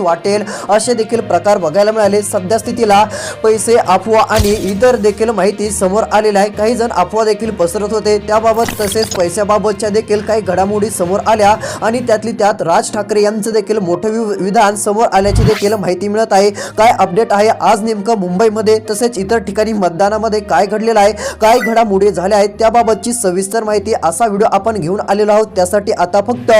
वाटेल असे देखील प्रकार बघायला मिळाले. सध्या स्थितीला पैसे अफवा आणि इतर देखील माहिती समोर आलेली आहे. काही जण अफवा देखील पसरत होते. त्याबाबत तसेच पैशाबाबतच्या देखील काही घडामोडी समोर आल्या आणि त्यातली त्यात राज ठाकरे यांचं देखील मोठं वि- विधान समोर आल्याची देखील माहिती मिळत आहे. काय अपडेट आहे? आज नेमकं मुंबईमध्ये तसेच इतर ठिकाणी मतदानामध्ये काय घडलेलं आहे? काय घडामोडी झाल्या आहेत? त्याबाबतची सविस्तर माहिती असा व्हिडिओ आपण घेऊन आलेलो आहोत. त्यासाठी आता फक्त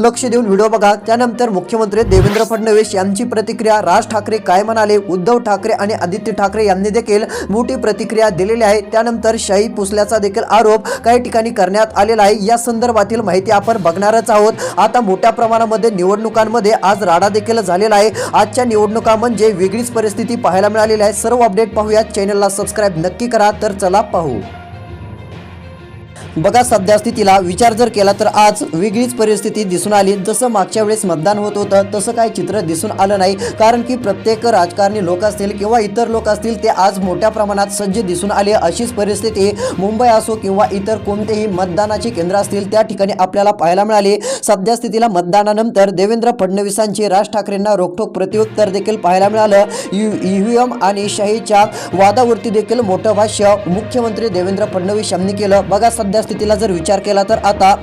लक्ष देऊन व्हिडिओ बघा. त्यानंतर मुख्यमंत्री देवेंद्र फडणवीस यांची प्रतिक्रिया राज ठाकरे काय म्हणाले? उद्धव ठाकरे आणि आदित्य ठाकरे यांनी देखील मोठी प्रतिक्रिया दिलेली आहे. त्यानंतर शाही पुसल्याचा देखील आरोप काही ठिकाणी करण्यात आलेला आहे. या संदर्भातील माहिती आपण बघणारच आहोत. आता मोठ्या प्रमाणामध्ये निवडणुकांमध्ये आज राडा देखील झालेला आहे. आजच्या निवडणुका म्हणजे वेगळीच परिस्थिती पाहायला मिळालेली आहे. सर्व अपडेट पाहूया. चॅनलला सबस्क्राईब नक्की करा. तर चला पाहू. बघा सध्यास्थितीला विचार जर केला तर आज वेगळीच परिस्थिती दिसून आली. जसं मागच्या वेळेस मतदान होत होतं तसं काही चित्र दिसून आलं नाही. कारण की प्रत्येक राजकारणी लोक असतील किंवा इतर लोक असतील ते आज मोठ्या प्रमाणात सज्ज दिसून आले. अशीच परिस्थिती मुंबई असो किंवा इतर कोणतेही मतदानाची केंद्र असतील त्या ठिकाणी आपल्याला पाहायला मिळाले. सध्यास्थितीला मतदानानंतर देवेंद्र फडणवीसांचे राज ठाकरेंना रोखोक प्रत्युत्तर देखील पाहायला मिळालं. ईव्हीएम आणि शाहीच्या वादावरती देखील मोठं भाष्य मुख्यमंत्री देवेंद्र फडणवीस यांनी केलं. बघा सध्या स्थितीला जर विचार केला तर आता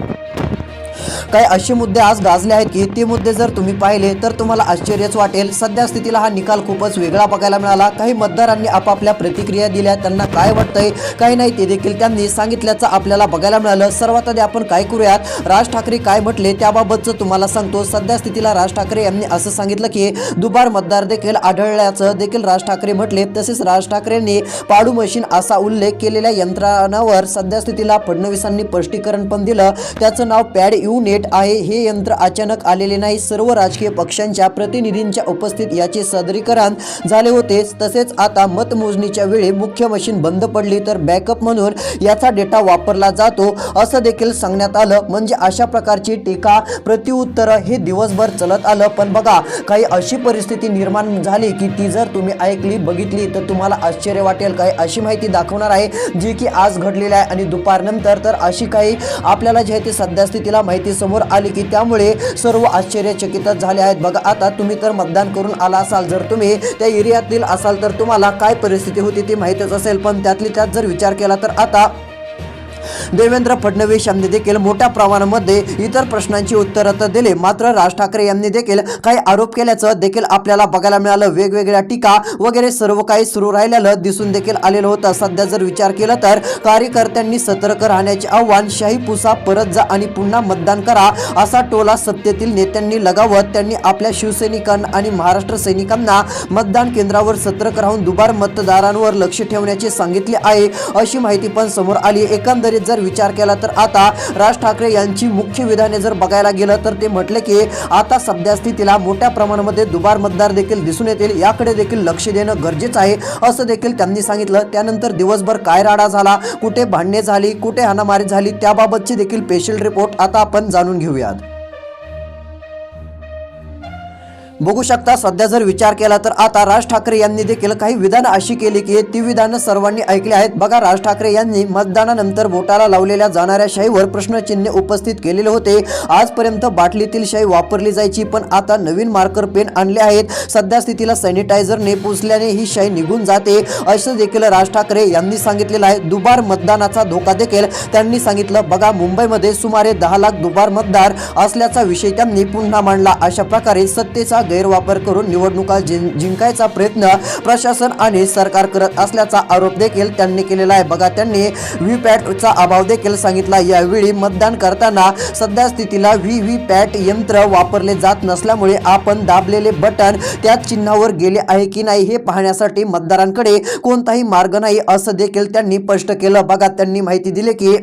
काही असे मुद्दे आज गाजले आहेत की ते मुद्दे जर तुम्ही पाहिले तर तुम्हाला आश्चर्यच वाटेल. सध्या स्थितीला हा निकाल खूपच वेगळा बघायला मिळाला. काही मतदारांनी आपापल्या प्रतिक्रिया दिल्या त्यांना काय वाटतंय काही नाही ते देखील त्यांनी सांगितल्याचं आपल्याला बघायला मिळालं. सर्वात आधी आपण काय करूयात? राज ठाकरे काय म्हटले त्याबाबतचं तुम्हाला सांगतो. सध्या स्थितीला राज ठाकरे यांनी असं सांगितलं की दुबार मतदार देखील आढळल्याचं देखील राज ठाकरे म्हटले. तसेच राज ठाकरेंनी पाडू मशीन असा उल्लेख केलेल्या यंत्रणावर सध्या स्थितीला फडणवीसांनी स्पष्टीकरण पण दिलं. त्याचं नाव पॅड युनिट आहे हे यंत्र अचानक आलेले नाही. सर्व राजकीय पक्षांच्या प्रतिनिधींच्या उपस्थित याचे सादरीकरण झाले होते. तसेच आता मतमोजणीच्या वेळी मुख्य मशीन बंद पडली तर बॅकअप म्हणून याचा डेटा वापरला जातो असं देखील सांगण्यात आलं. म्हणजे अशा प्रकारची टीका प्रतिउत्तर हे दिवसभर चलत आलं. पण बघा काही अशी परिस्थिती निर्माण झाली की ती जर तुम्ही ऐकली बघितली तर तुम्हाला आश्चर्य वाटेल. काही अशी माहिती दाखवणार आहे जी की आज घडलेली आहे आणि दुपारनंतर. तर अशी काही आपल्याला जे आहे ते सध्या स्थितीला माहिती समोर आली की त्यामुळे सर्व आश्चर्यचकितच झाले आहेत. बघा आता तुम्ही तर मतदान करून आला असाल. जर तुम्ही त्या एरियातील असाल तर तुम्हाला काय परिस्थिती होती ती माहीतच असेल. पण त्यातली त्यात जर विचार केला तर आता देवेंद्र फडणवीस यांनी देखील मोठ्या प्रमाणामध्ये इतर प्रश्नांची उत्तरं तर दिली. मात्र राज ठाकरे यांनी देखील काही आरोप केल्याचं देखील आपल्याला बघायला मिळालं. वेगवेगळ्या टीका वगैरे सर्व काही सुरू राहिलेलं दिसून देखील आलेलं होतं. सध्या जर विचार केला तर कार्यकर्त्यांनी सतर्क राहण्याचे आव्हान शाही पुसा परत जा आणि पुन्हा मतदान करा असा टोला सत्तेतील नेत्यांनी लगावत त्यांनी आपल्या शिवसैनिकांना आणि महाराष्ट्र सैनिकांना मतदान केंद्रावर सतर्क राहून दुबार मतदारांवर लक्ष ठेवण्याचे सांगितले आहे अशी माहिती पण समोर आली. एकंदरीत जर विचार केला तर आता राज ठाकरे यांची मुख्य विधाने जर बघायला गेलं तर ते म्हटले की आता सध्या स्थितीला मोठ्या प्रमाणामध्ये दुबार मतदार देखील दिसून येतील. याकडे देखील लक्ष देणं गरजेचं आहे असं देखील त्यांनी सांगितलं. त्यानंतर दिवसभर काय राडा झाला कुठे भांडणे झाली कुठे हाणामारी झाली त्याबाबतची देखील स्पेशल रिपोर्ट आता आपण जाणून घेऊयात. बघू शकता सध्या जर विचार केला तर आता राज ठाकरे यांनी देखील काही विधानं अशी केली की ती विधानं सर्वांनी ऐकली आहेत. बघा राज ठाकरे यांनी मतदानानंतर बोटाला लावलेल्या जाणाऱ्या शाहीवर प्रश्नचिन्ह उपस्थित केलेले होते. आजपर्यंत बाटलीतील शाई वापरली जायची पण आता नवीन मार्कर पेन आणले आहेत. सध्या स्थितीला सॅनिटायझरने पुसल्याने ही शाई निघून जाते. असं देखील राज ठाकरे यांनी सांगितलेलं आहे. दुबार मतदानाचा धोका देखील त्यांनी सांगितलं. बघा मुंबईमध्ये सुमारे दहा लाख दुबार मतदार असल्याचा विषय त्यांनी पुन्हा मांडला. अशा प्रकारे सत्तेचा गैरवापर करून निवडणुका जिंकायचा प्रयत्न प्रशासन आणि सरकार करत असल्याचा आरोप देखील त्यांनी केलेला आहे. बघा त्यांनी व्ही पॅटचा अभाव देखील सांगितला. यावेळी मतदान करताना सध्या स्थितीला व्ही व्ही पॅट यंत्र वापरले जात नसल्यामुळे आपण दाबलेले बटन त्या चिन्हावर गेले आहे की नाही हे पाहण्यासाठी मतदारांकडे कोणताही मार्ग नाही असं देखील त्यांनी स्पष्ट केलं. बघा त्यांनी माहिती दिली की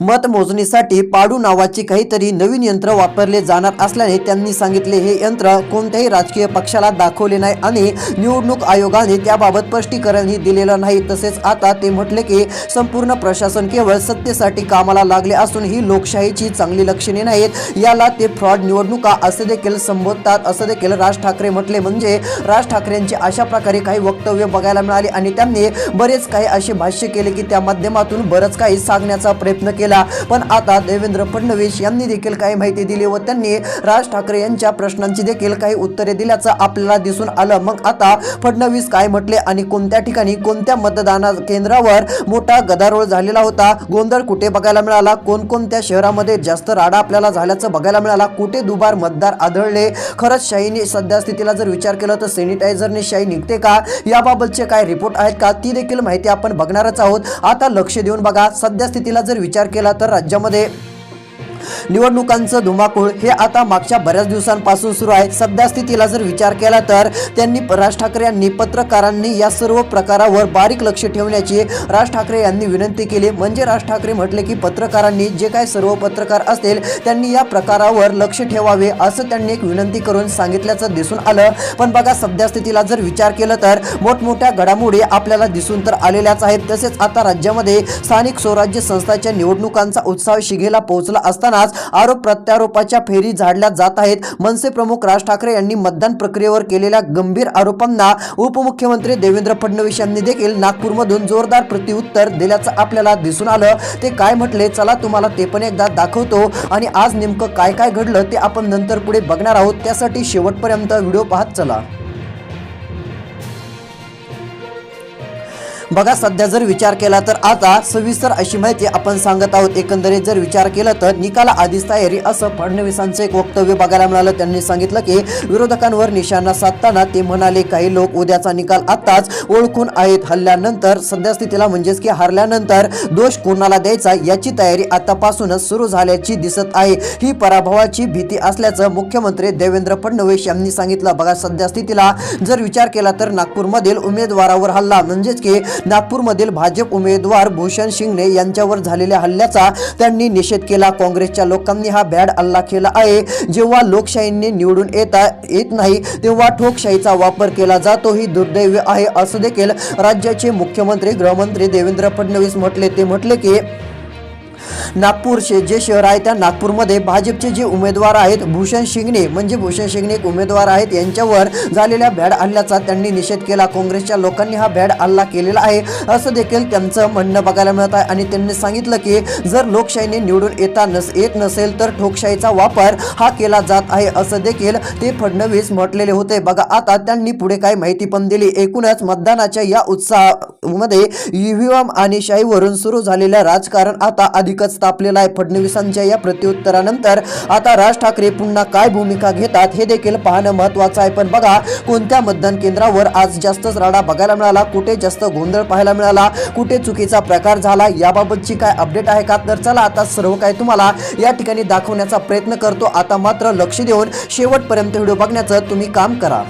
मतमोजणीसाठी पाडू नावाचे काहीतरी नवीन यंत्र वापरले जाणार असल्याने त्यांनी सांगितले हे यंत्र कोणत्याही राजकीय पक्षाला दाखवले नाही आणि निवडणूक आयोगाने त्याबाबत स्पष्टीकरणही दिलेलं नाही. तसेच आता ते म्हटले की संपूर्ण प्रशासन केवळ सत्तेसाठी कामाला लागले असून ही लोकशाहीची चांगली लक्षणे नाहीत. याला ते फ्रॉड निवडणुका असे देखील संबोधतात असं देखील राज ठाकरे म्हटले. म्हणजे राज ठाकरेंचे अशा प्रकारे काही वक्तव्य बघायला मिळाले आणि त्यांनी बरेच काही असे भाष्य केले की त्या माध्यमातून बरंच काही सांगण्याचा प्रयत्न प्रयत्न केला. पण आता देवेंद्र फडणवीस यांनी देखील काही माहिती दिली व त्यांनी राज ठाकरे यांच्या प्रश्नांची देखील काही उत्तरे दिल्याचं आपल्याला दिसून आलं. मग आता फडणवीस काय म्हटले आणि कोणत्या ठिकाणी कोणत्या मतदाना केंद्रावर मोठा गदारोळ झालेला होता? गोंधळ कुठे बघायला मिळाला? कोणकोणत्या शहरामध्ये जास्त राडा आपल्याला झाल्याचं बघायला मिळाला? कुठे दुबार मतदार आढळले? खरंच शाहीने सध्या स्थितीला जर विचार केला तर सॅनिटायझरने शाही निघते का? याबाबतचे काय रिपोर्ट आहेत का? ती देखील माहिती आपण बघणारच आहोत. आता लक्ष देऊन बघा. सध्या स्थितीला जर विचार केला तर राज्यामध्ये निवडणुकांचं धुमाकूळ हे आता मागच्या बऱ्याच दिवसांपासून सुरू आहे. सध्या स्थितीला जर विचार केला तर त्यांनी राज ठाकरे यांनी पत्रकारांनी या सर्व प्रकारावर बारीक लक्ष ठेवण्याची राज ठाकरे यांनी विनंती केली. म्हणजे राज ठाकरे म्हटले की पत्रकारांनी जे काय सर्व पत्रकार असतील त्यांनी या प्रकारावर लक्ष ठेवावे असं त्यांनी एक विनंती करून सांगितल्याचं दिसून आलं. पण बघा सध्या स्थितीला जर विचार केला तर मोठमोठ्या घडामोडी आपल्याला दिसून तर आलेल्याच आहेत. तसेच आता राज्यामध्ये स्थानिक स्वराज्य संस्थांच्या निवडणुकांचा उत्साह शिगेला पोहोचला असताना असतानाच आरोप प्रत्यारोपाच्या फेरी झाडल्या जात आहेत. मनसे प्रमुख राज ठाकरे यांनी मतदान प्रक्रियेवर केलेल्या गंभीर आरोपांना उपमुख्यमंत्री देवेंद्र फडणवीस यांनी देखील नागपूरमधून जोरदार प्रतिउत्तर दिल्याचं आपल्याला दिसून आलं. ते काय म्हटले? चला तुम्हाला ते पण एकदा दाखवतो. आणि आज नेमकं काय काय घडलं ते आपण नंतर पुढे बघणार आहोत. त्यासाठी शेवटपर्यंत व्हिडिओ पाहत चला. बघा सध्या जर विचार केला तर आता सविस्तर अशी माहिती आपण सांगत आहोत. एकंदरीत जर विचार केला तर निकाला आधीच तयारी असं फडणवीसांचं एक वक्तव्य बघायला मिळालं. त्यांनी सांगितलं की विरोधकांवर निशाणा साधताना ते म्हणाले काही लोक उद्याचा निकाल आताच ओळखून आहेत. हल्ल्यानंतर सध्या स्थितीला म्हणजेच की हारल्यानंतर दोष कोणाला द्यायचा याची तयारी आतापासूनच सुरू झाल्याची दिसत आहे. ही पराभवाची भीती असल्याचं मुख्यमंत्री देवेंद्र फडणवीस यांनी सांगितलं. बघा सध्या स्थितीला जर विचार केला तर नागपूरमधील उमेदवारावर हल्ला. म्हणजेच की नागपूरमधील भाजप उमेदवार भूषण शिंगणे यांच्यावर झालेल्या हल्ल्याचा त्यांनी निषेध केला. काँग्रेसच्या लोकांनी हा बॅड हल्ला केला आहे. जेव्हा लोकशाहीने निवडून येता येत नाही तेव्हा ठोकशाहीचा वापर केला जातो ही दुर्दैव आहे. असं देखील राज्याचे मुख्यमंत्री गृहमंत्री देवेंद्र फडणवीस म्हटले. ते म्हटले की नागपूरचे जे शहर आहे त्या नागपूरमध्ये भाजपचे जे उमेदवार आहेत भूषण शिंगणे म्हणजे भूषण शिंगणे एक उमेदवार आहेत यांच्यावर झालेल्या भॅड हल्ल्याचा त्यांनी निषेध केला. काँग्रेसच्या लोकांनी हा भॅड हल्ला केलेला आहे असं देखील त्यांचं म्हणणं बघायला मिळत आहे. आणि त्यांनी सांगितलं की जर लोकशाहीने निवडून येता नस येत नसेल तर ठोकशाहीचा वापर हा केला जात आहे असं देखील ते फडणवीस म्हटलेले होते. बघा आता त्यांनी पुढे काय माहिती पण दिली. एकूणच मतदानाच्या या उत्साहामध्ये ईव्हीएम आणि शाहीवरून सुरू झालेलं राजकारण आता अधिकच तापलेला आहे फडणवीसांच्या या प्रत्युत्तरानंतर आता राज ठाकरे पुन्हा काय भूमिका घेतात हे देखील पाहणं महत्वाचं आहे. पण बघा कोणत्या मतदान केंद्रावर आज जास्तच राडा बघायला मिळाला? कुठे जास्त गोंधळ पाहायला मिळाला? कुठे चुकीचा प्रकार झाला? याबाबतची काय अपडेट आहे का? तर चला आता सर्व काय तुम्हाला या ठिकाणी दाखवण्याचा प्रयत्न करतो. आता मात्र लक्ष देऊन शेवटपर्यंत व्हिडिओ बघण्याचं तुम्ही काम करा.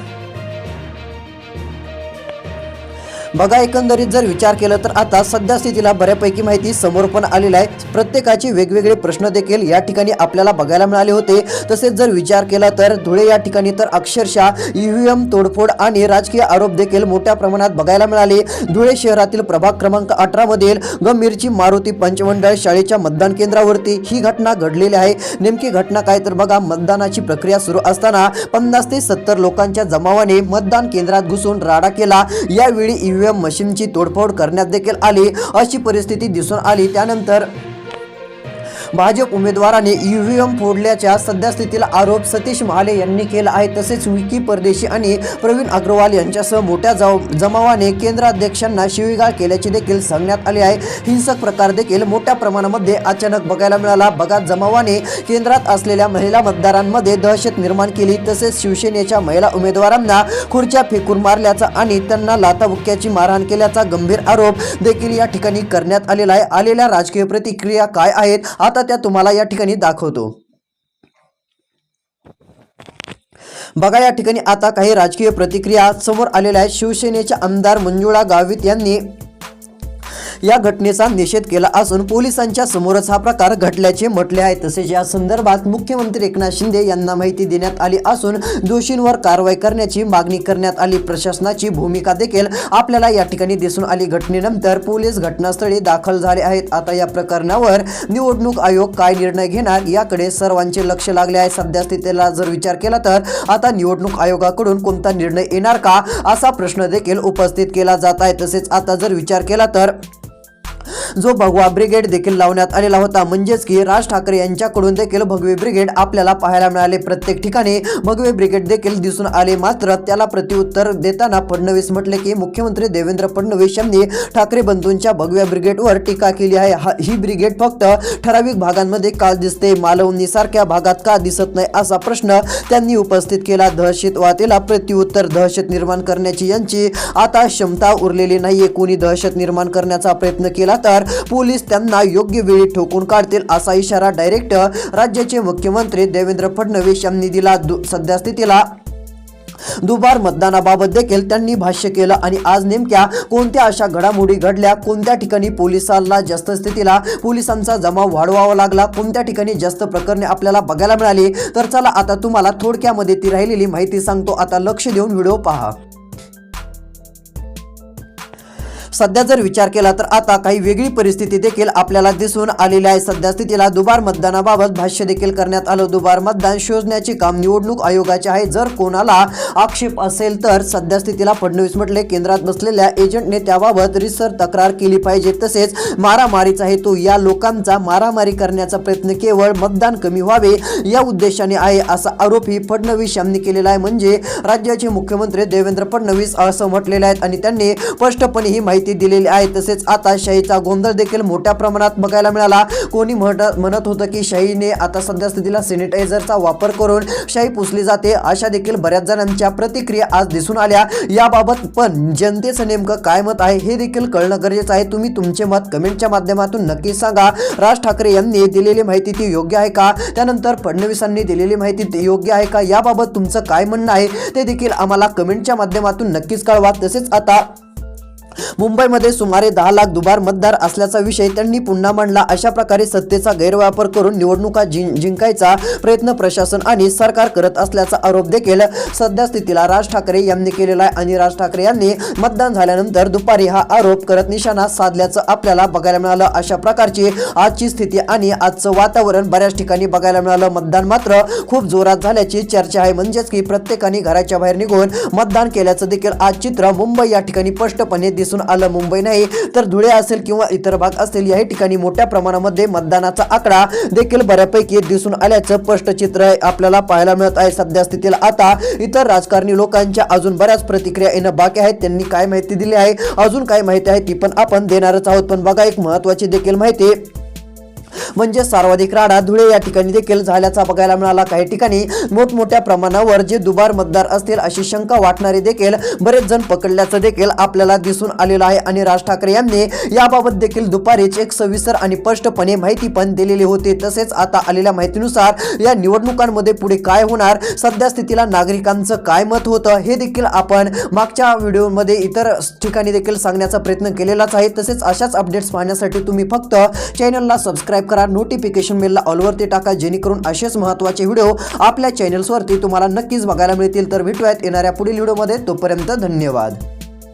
बघा एकंदरीत जर विचार केला तर आता सध्या स्थितीला बऱ्यापैकी माहिती समोर पण आलेली आहे. प्रत्येकाचे वेगवेगळे प्रश्न देखील या ठिकाणी आपल्याला बघायला मिळाले होते. तसेच जर विचार केला तर धुळे या ठिकाणी तर अक्षरशः ईव्हीएम तोडफोड आणि राजकीय आरोप देखील मोठ्या प्रमाणात बघायला मिळाले. धुळे शहरातील प्रभाग क्रमांक अठरा मधील गंभीरची मारुती पंचमंडळ शाळेच्या मतदान केंद्रावरती ही घटना घडलेली आहे. नेमकी घटना काय तर बघा मतदानाची प्रक्रिया सुरू असताना पन्नास ते सत्तर लोकांच्या जमावाने मतदान केंद्रात घुसून राडा केला. यावेळी ईव्हीएम मशीनची तोडफोड करण्यात देखील आली अशी परिस्थिती दिसून आली. त्यानंतर भाजप उमेदवाराने ईव्हीएम फोडल्याच्या सध्या आरोप सतीश महाले यांनी केला आहे. तसेच विकी परदेशी आणि प्रवीण अग्रवाल यांच्यासह मोठ्या जाव जमावाने केंद्राध्यक्षांना शिवीगाळ केल्याचे देखील सांगण्यात आले आहे. हिंसक प्रकार देखील मोठ्या प्रमाणामध्ये अचानक बघायला मिळाला. बघा जमावाने केंद्रात असलेल्या महिला मतदारांमध्ये दहशत निर्माण केली. तसेच शिवसेनेच्या महिला उमेदवारांना खुर्च्या फेकून मारल्याचा आणि त्यांना लाताबुक्क्याची मारहाण केल्याचा गंभीर आरोप देखील या ठिकाणी करण्यात आलेला आहे. आलेल्या राजकीय प्रतिक्रिया काय आहेत? आता त्या तुम्हाला या ठिकाणी दाखवतो. बघा या ठिकाणी आता काही राजकीय प्रतिक्रिया समोर आलेल्या आहेत. शिवसेनेचे आमदार मंजुळा गावित यांनी या घटनेचा निषेध केला असून पोलिसांच्या समोरच हा प्रकार घडल्याचे म्हटले आहे. तसेच या संदर्भात मुख्यमंत्री एकनाथ शिंदे यांना माहिती देण्यात आली असून दोषींवर कारवाई करण्याची मागणी करण्यात आली. प्रशासनाची भूमिका देखील आपल्याला या ठिकाणी दिसून आली. घटनेनंतर पोलीस घटनास्थळी दाखल झाले आहेत. आता या प्रकरणावर निवडणूक आयोग काय निर्णय घेणार याकडे सर्वांचे लक्ष लागले आहे. सध्या स्थितीला जर विचार केला तर आता निवडणूक आयोगाकडून कोणता निर्णय येणार का असा प्रश्न देखील उपस्थित केला जात आहे. तसेच आता जर विचार केला तर जो भगवा ब्रिगेड देखील लावण्यात आलेला होता. म्हणजेच की राज ठाकरे यांच्याकडून देखील भगवे ब्रिगेड आपल्याला पाहायला मिळाले. प्रत्येक ठिकाणी भगवे ब्रिगेड देखील दिसून आले. मात्र त्याला प्रत्युत्तर देताना फडणवीस म्हटले की मुख्यमंत्री देवेंद्र फडणवीस यांनी ठाकरे बंधूंच्या भगव्या ब्रिगेडवर टीका केली आहे. हा- ही ब्रिगेड फक्त ठराविक भागांमध्ये का दिसते? मालवणी सारख्या भागात का दिसत नाही? असा प्रश्न त्यांनी उपस्थित केला. दहशतवादीला प्रत्युत्तर दहशत निर्माण करण्याची यांची आता क्षमता उरलेली नाहीये. कोणी दहशत निर्माण करण्याचा प्रयत्न केला तर पोलीस त्यांना योग्य वेळी ठोकून काढतील असा इशारा डायरेक्ट राज्याचे मुख्यमंत्री देवेंद्र फडणवीस यांनी दिला. दु- सध्या स्थितीला दुबार मतदानाबाबत देखील त्यांनी भाष्य केलं आणि आज नेमक्या कोणत्या अशा घडामोडी घडल्या कोणत्या ठिकाणी पोलिसांना जास्त स्थितीला पोलिसांचा जमाव वाढवावा लागला कोणत्या ठिकाणी जास्त प्रकरणे आपल्याला बघायला मिळाली? तर चला आता तुम्हाला थोडक्यामध्ये ती राहिलेली माहिती सांगतो. आता लक्ष देऊन व्हिडिओ पहा. सध्या जर विचार केला तर आता काही वेगळी परिस्थिती देखील आपल्याला दिसून आलेली आहे. सध्या स्थितीला दुबार मतदानाबाबत भाष्य देखील करण्यात आलं. दुबार मतदान शोधण्याचे काम निवडणूक आयोगाचे आहे. जर कोणाला आक्षेप असेल तर सध्या स्थितीला फडणवीस म्हटले. केंद्रात बसलेल्या एजंटने त्याबाबत रिसर तक्रार केली पाहिजे. तसेच मारामारीचा हेतू या लोकांचा मारामारी करण्याचा प्रयत्न केवळ मतदान कमी व्हावे या उद्देशाने आहे असा आरोपही फडणवीस यांनी केलेला आहे. म्हणजे राज्याचे मुख्यमंत्री देवेंद्र फडणवीस असं म्हटलेले आहेत आणि त्यांनी स्पष्टपणे ही माहिती दिलेली आहे. तसेच आता शाहीचा गोंधळ देखील मोठ्या प्रमाणात बघायला मिळाला. कोणी म्हणत म्हणत होतं की शाहीने आता सध्या स्थितीला सॅनिटायझरचा वापर करून शाही पुसली जाते. अशा देखील बऱ्याच जणांच्या प्रतिक्रिया आज दिसून आल्या. याबाबत पण जनतेचं नेमकं काय मत आहे हे देखील कळणं गरजेचं आहे. तुम्ही तुमचे मत कमेंटच्या माध्यमातून नक्की सांगा. राज ठाकरे यांनी दिलेली माहिती ती योग्य आहे का? त्यानंतर फडणवीसांनी दिलेली माहिती योग्य आहे का? याबाबत तुमचं काय म्हणणं आहे ते देखील आम्हाला कमेंटच्या माध्यमातून नक्कीच कळवा. तसेच आता मुंबईमध्ये सुमारे दहा लाख दुबार मतदार असल्याचा विषय त्यांनी पुन्हा मांडला. अशा प्रकारे सत्तेचा गैरवापर करून निवडणुका जिं जिंकायचा प्रयत्न प्रशासन आणि सरकार करत असल्याचा आरोप देखील सध्या स्थितीला राज ठाकरे यांनी केलेला आहे आणि राज ठाकरे यांनी मतदान झाल्यानंतर दुपारी हा आरोप करत निशाणा साधल्याचं आपल्याला बघायला मिळालं. अशा प्रकारची आजची स्थिती आणि आजचं वातावरण बऱ्याच ठिकाणी बघायला मिळालं. मतदान मात्र खूप जोरात झाल्याची चर्चा आहे. म्हणजेच की प्रत्येकाने घराच्या बाहेर निघून मतदान केल्याचं देखील आज चित्र मुंबई या ठिकाणी स्पष्टपणे दिसत दिसून आलं. मुंबई नाही तर धुळे असेल किंवा इतर भाग असेल याही ठिकाणी मोठ्या प्रमाणामध्ये मतदानाचा आकडा देखील बऱ्यापैकी दिसून आल्याचं स्पष्ट चित्र आपल्याला पाहायला मिळत आहे. सध्या स्थितीला आता इतर राजकारणी लोकांच्या अजून बऱ्याच प्रतिक्रिया येणं बाकी आहेत. त्यांनी काय माहिती दिली आहे? अजून काय माहिती आहे ती पण आपण देणारच आहोत. पण बघा एक महत्वाची देखील माहिती म्हणजे सर्वाधिक राडा धुळे या ठिकाणी देखील झाल्याचा बघायला मिळाला. काही ठिकाणी मोठमोठ्या प्रमाणावर जे दुबार मतदार असतील अशी शंका वाटणारे देखील बरेच जण पकडल्याचं देखील आपल्याला दिसून आलेलं आहे. आणि राज ठाकरे यांनी याबाबत देखील दुपारीच एक सविस्तर आणि स्पष्टपणे माहिती पण दिलेली होती. तसेच आता आलेल्या माहितीनुसार या निवडणुकांमध्ये पुढे काय होणार सध्या स्थितीला नागरिकांचं काय मत होतं हे देखील आपण मागच्या व्हिडिओमध्ये इतर ठिकाणी देखील सांगण्याचा प्रयत्न केलेलाच आहे. तसेच अशाच अपडेट्स पाहण्यासाठी तुम्ही फक्त चॅनलला सबस्क्राईब करा नोटिफिकेशन बेलला ऑलवरती टाका जेणेकरून असेच महत्त्वाचे व्हिडिओ आपल्या चॅनल्सवरती तुम्हाला नक्कीच बघायला मिळतील. तर भेटूयात येणाऱ्या पुढील व्हिडिओमध्ये. तोपर्यंत धन्यवाद.